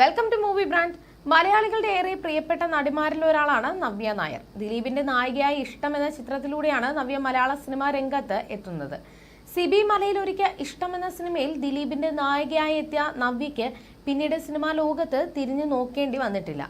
Welcome to movie brand മലയാളികളുടെ ഏറെ പ്രിയപ്പെട്ട നടിമാരിൽ ഒരാളാണ് നവ്യ നായർ. ദിലീപിന്റെ നായികയായി ഇഷ്ടം എന്ന ചിത്രത്തിലൂടെയാണ് നവ്യ മലയാള സിനിമാ രംഗത്ത് എത്തുന്നത്. സിബി മലയിൽ ഒരുക്കിയ ഇഷ്ടം എന്ന സിനിമയിൽ ദിലീപിന്റെ നായികയായി എത്തിയ നവ്യയ്ക്ക് പിന്നീട് സിനിമാ ലോകത്ത് തിരിഞ്ഞു നോക്കേണ്ടി വന്നിട്ടില്ല.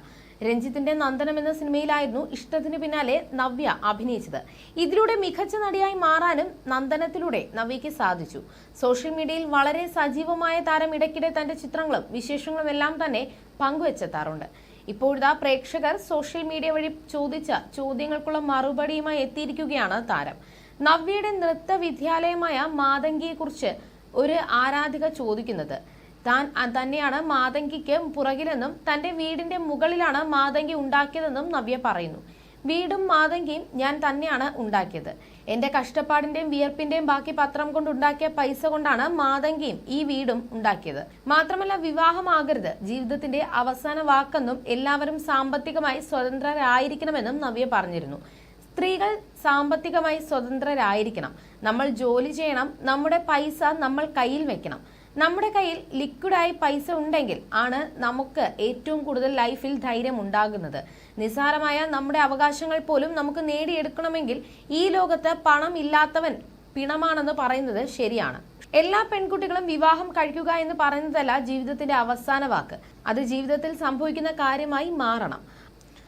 രഞ്ജിത്തിന്റെ നന്ദനം എന്ന സിനിമയിലായിരുന്നു ഇഷ്ടത്തിന് പിന്നാലെ നവ്യ അഭിനയിച്ചത്. ഇതിലൂടെ മികച്ച നടിയായി മാറാനും നന്ദനത്തിലൂടെ നവ്യയ്ക്ക് സാധിച്ചു. സോഷ്യൽ മീഡിയയിൽ വളരെ സജീവമായ താരം ഇടയ്ക്കിടെ തന്റെ ചിത്രങ്ങളും വിശേഷങ്ങളും എല്ലാം തന്നെ പങ്കുവെച്ചെത്താറുണ്ട്. ഇപ്പോഴിതാ പ്രേക്ഷകർ സോഷ്യൽ മീഡിയ വഴി ചോദിച്ച ചോദ്യങ്ങൾക്കുള്ള മറുപടിയുമായി എത്തിയിരിക്കുകയാണ് താരം. നവ്യയുടെ നൃത്ത വിദ്യാലയമായ മാതങ്കിയെക്കുറിച്ച് ഒരു ആരാധിക ചോദിക്കുന്നത്. താൻ തന്നെയാണ് മാതങ്കിക്ക് പുറകിലെന്നും തന്റെ വീടിന്റെ മുകളിലാണ് മാതങ്കി ഉണ്ടാക്കിയതെന്നും നവ്യ പറയുന്നു. വീടും മാതങ്കിയും ഞാൻ തന്നെയാണ് ഉണ്ടാക്കിയത്. എന്റെ കഷ്ടപ്പാടിന്റെയും വിയർപ്പിന്റെയും ബാക്കി പത്രം കൊണ്ട് ഉണ്ടാക്കിയ പൈസ കൊണ്ടാണ് മാതങ്കിയും ഈ വീടും ഉണ്ടാക്കിയത്. മാത്രമല്ല വിവാഹമാകരുത്. ജീവിതത്തിന്റെ അവസാന വാക്കെന്നും എല്ലാവരും സാമ്പത്തികമായി സ്വതന്ത്രരായിരിക്കണമെന്നും നവ്യ പറഞ്ഞിരുന്നു. സ്ത്രീകൾ സാമ്പത്തികമായി സ്വതന്ത്രരായിരിക്കണം. നമ്മൾ ജോലി ചെയ്യണം. നമ്മുടെ പൈസ നമ്മൾ കയ്യിൽ വെക്കണം. നമ്മുടെ കയ്യിൽ ലിക്വിഡായി പൈസ ഉണ്ടെങ്കിൽ ആണ് നമുക്ക് ഏറ്റവും കൂടുതൽ ലൈഫിൽ ധൈര്യം ഉണ്ടാകുന്നത്. നിസ്സാരമായ നമ്മുടെ അവകാശങ്ങൾ പോലും നമുക്ക് നേടിയെടുക്കണമെങ്കിൽ ഈ ലോകത്ത് പണം ഇല്ലാത്തവൻ പിണമാണെന്ന് പറയുന്നത് ശരിയാണ്. എല്ലാ പെൺകുട്ടികളും വിവാഹം കഴിക്കുക എന്ന് പറയുന്നതല്ല ജീവിതത്തിന്റെ അവസാന വാക്ക്. അത് ജീവിതത്തിൽ സംഭവിക്കുന്ന കാര്യമായി മാറണം.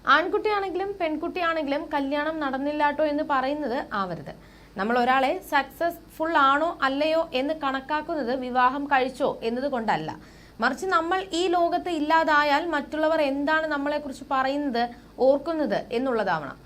ആൺകുട്ടിയാണെങ്കിലും പെൺകുട്ടിയാണെങ്കിലും കല്യാണം നടന്നില്ലാട്ടോ എന്ന് പറയുന്നത് ആവരുത്. നമ്മൾ ഒരാളെ സക്സസ്ഫുൾ ആണോ അല്ലയോ എന്ന് കണക്കാക്കുന്നത് വിവാഹം കഴിച്ചോ എന്നതുകൊണ്ടല്ല. മറിച്ച് നമ്മൾ ഈ ലോകത്ത് ഇല്ലാതായാൽ മറ്റുള്ളവർ എന്താണ് നമ്മളെക്കുറിച്ച് പറയുന്നത് ഓർക്കുന്നത് എന്നുള്ളതാവണം.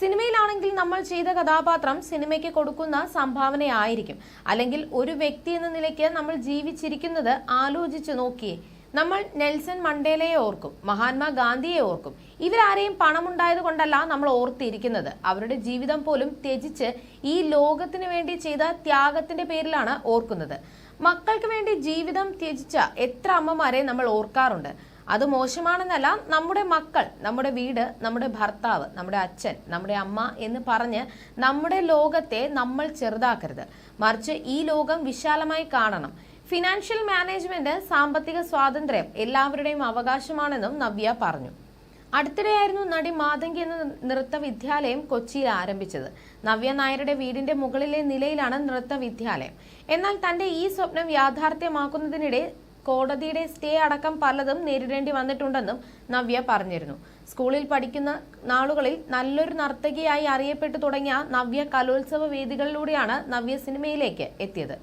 സിനിമയിലാണെങ്കിൽ നമ്മൾ ചെയ്ത കഥാപാത്രം സിനിമയ്ക്ക് കൊടുക്കുന്ന സംഭാവനയായിരിക്കും. അല്ലെങ്കിൽ ഒരു വ്യക്തി എന്ന നിലയ്ക്ക് നമ്മൾ ജീവിച്ചിരിക്കുന്നത് ആലോചിച്ച് നോക്കിയേ. നമ്മൾ നെൽസൺ മണ്ടേലയെ ഓർക്കും മഹാത്മാ ഗാന്ധിയെ ഓർക്കും. ഇവരാരെയും പണമുണ്ടായത് കൊണ്ടല്ല നമ്മൾ ഓർത്തിരിക്കുന്നത്. അവരുടെ ജീവിതം പോലും ത്യജിച്ച് ഈ ലോകത്തിന് വേണ്ടി ചെയ്ത ത്യാഗത്തിന്റെ പേരിലാണ് ഓർക്കുന്നത്. മക്കൾക്ക് വേണ്ടി ജീവിതം ത്യജിച്ച എത്ര അമ്മമാരെ നമ്മൾ ഓർക്കാറുണ്ട്. അത് മോശമാണെന്നല്ല നമ്മുടെ മക്കൾ നമ്മുടെ വീട് നമ്മുടെ ഭർത്താവ് നമ്മുടെ അച്ഛൻ നമ്മുടെ അമ്മ എന്ന് പറഞ്ഞ് നമ്മുടെ ലോകത്തെ നമ്മൾ ചെറുതാക്കരുത്. മറിച്ച് ഈ ലോകം വിശാലമായി കാണണം. ഫിനാൻഷ്യൽ മാനേജ്മെന്റ് സാമ്പത്തിക സ്വാതന്ത്ര്യം എല്ലാവരുടെയും അവകാശമാണെന്നും നവ്യ പറഞ്ഞു. അടുത്തിടെയായിരുന്നു നടി മാതങ്കി എന്ന നൃത്ത വിദ്യാലയം കൊച്ചിയിൽ ആരംഭിച്ചത്. നവ്യ നായരുടെ വീടിന്റെ മുകളിലെ നിലയിലാണ് നൃത്ത വിദ്യാലയം. എന്നാൽ തന്റെ ഈ സ്വപ്നം യാഥാർത്ഥ്യമാക്കുന്നതിനിടെ കോടതിയുടെ സ്റ്റേ അടക്കം പലതും നേരിടേണ്ടി വന്നിട്ടുണ്ടെന്നും നവ്യ പറഞ്ഞിരുന്നു. സ്കൂളിൽ പഠിക്കുന്ന നാളുകളിൽ നല്ലൊരു നർത്തകിയായി അറിയപ്പെട്ടു തുടങ്ങിയ നവ്യ കലോത്സവ വേദികളിലൂടെയാണ് നവ്യ സിനിമയിലേക്ക് എത്തിയത്.